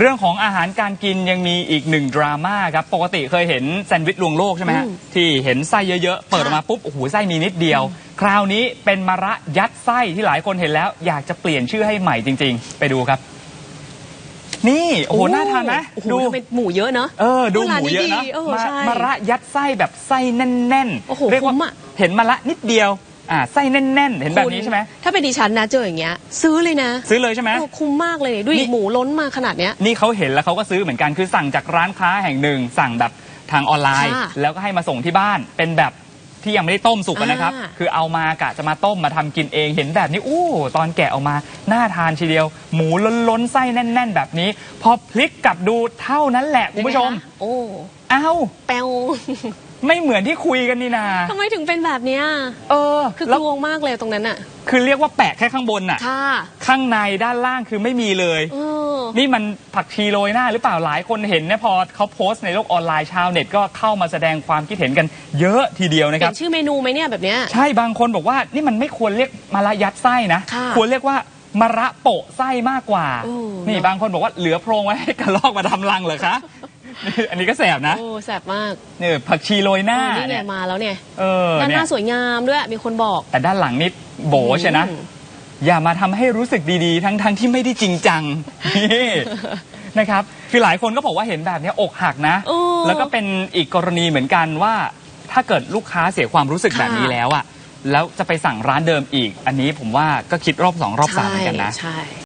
เรื่องของอาหารการกินยังมีอีกหนึ่งดราม่าครับ ปกติเคยเห็นแซนด์วิชลวงโลกใช่ไหมฮะอืมที่เห็นไส้เยอะๆ เปิดออกมาปุ๊บ โอ้โห ไส้มีนิดเดียว คราวนี้เป็นมะระยัดไส้ที่หลายคนเห็นแล้ว อยากจะเปลี่ยนชื่อให้ใหม่จริง ๆ ไปดูครับ นี่ โอ้โห น่าทานนะโอ้โหดู ทำไมหมูเยอะเนอะ เออ ดูร้านหมูนี้เยอะนะดีเออมาใช่มะระยัดไส้แบบไส้แน่นโอ้โหเรียกว่าคุ้มอะ เห็นมะระนิดเดียว อ่าไส้แน่นๆ เห็นแบบนี้ใช่ไหมถ้าเป็นดิฉันนะเจออย่างเงี้ย ซื้อเลยนะซื้อเลยใช่ไหม โอ้คุ้มมากเลยดูนี่ดิหมูล้นมาขนาดเนี้ย นี่เขาเห็นแล้วเขาก็ซื้อเหมือนกันคือสั่งจากร้านค้าแห่งหนึ่ง สั่งแบบทางออนไลน์ ค่ะแล้วก็ให้มาส่งที่บ้านเป็นแบบที่ยังไม่ได้ต้มสุกอะนะครับ อ่า คือเอามากะจะมาต้มมาทำกินเองเห็นแบบนี้อู้ตอนแกะออกมาน่าทานทีเดียว หมูล้นๆไส้แน่น ๆ แบบนี้ พอพลิกกลับดูเท่านั้นแหละคุณผู้ชม ยังไงคะโอ้ เอ้า แปว ไม่เหมือนที่คุยกันนี่นาทำไมถึงเป็นแบบเนี้ยเออคือกแล้วลวงมากเลยตรงนั้นอะคือเรียกว่าแปะแค่ข้างบนน่ะ ค่ะ ข้างในด้านล่างคือไม่มีเลย เออ นี่มันผักชีโรยหน้าหรือเปล่าหลายคนเห็นเนี่ยพอเขาโพสต์ในโลกออนไลน์ชาวเน็ตก็เข้ามาแสดงความคิดเห็นกันเยอะทีเดียวนะเปคลี่รัยบนชื่อเมนูไหมเนี่ยแบบเนี้ย ใช่บางคนบอกว่านี่มันไม่ควรเรียกมาละยัดไส้นะ ค่ะควรเรียกว่ามะระโปะไส้มากกว่า โอ้นี่เนอะ บางคนบอกว่าเหลือโพรงไว้ให้กระรอกมาทำรังเหรอคะนี่ อันนี้ก็แสบนะโอ้แสบมากเนี่ยผักชีโรยหน้าโอ้นี่ไงเนี่ยมาแล้วเนี่ยเออด้านหเนี่ยน้าสวยงามด้วยมีคนบอก แต่ด้านหลังนี่โบใช่นะ อืม อย่ามาทำให้รู้สึกดีๆ ทั้งๆทที่ไม่ได้จริงจังนี่ นะครับคือหลายคนก็บอกว่าเห็นแบบนี้อกหักนะ โอ้แล้วก็เป็นอีกกรณีเหมือนกันว่า ถ้าเกิดลูกค้าเสียความรู้สึกค่ะ แบบนี้แล้วอะแล้วจะไปสั่งร้านเดิมอีก อันนี้ผมว่าก็คิดรอบสองรอบสามเหมือนกันนะ ใช่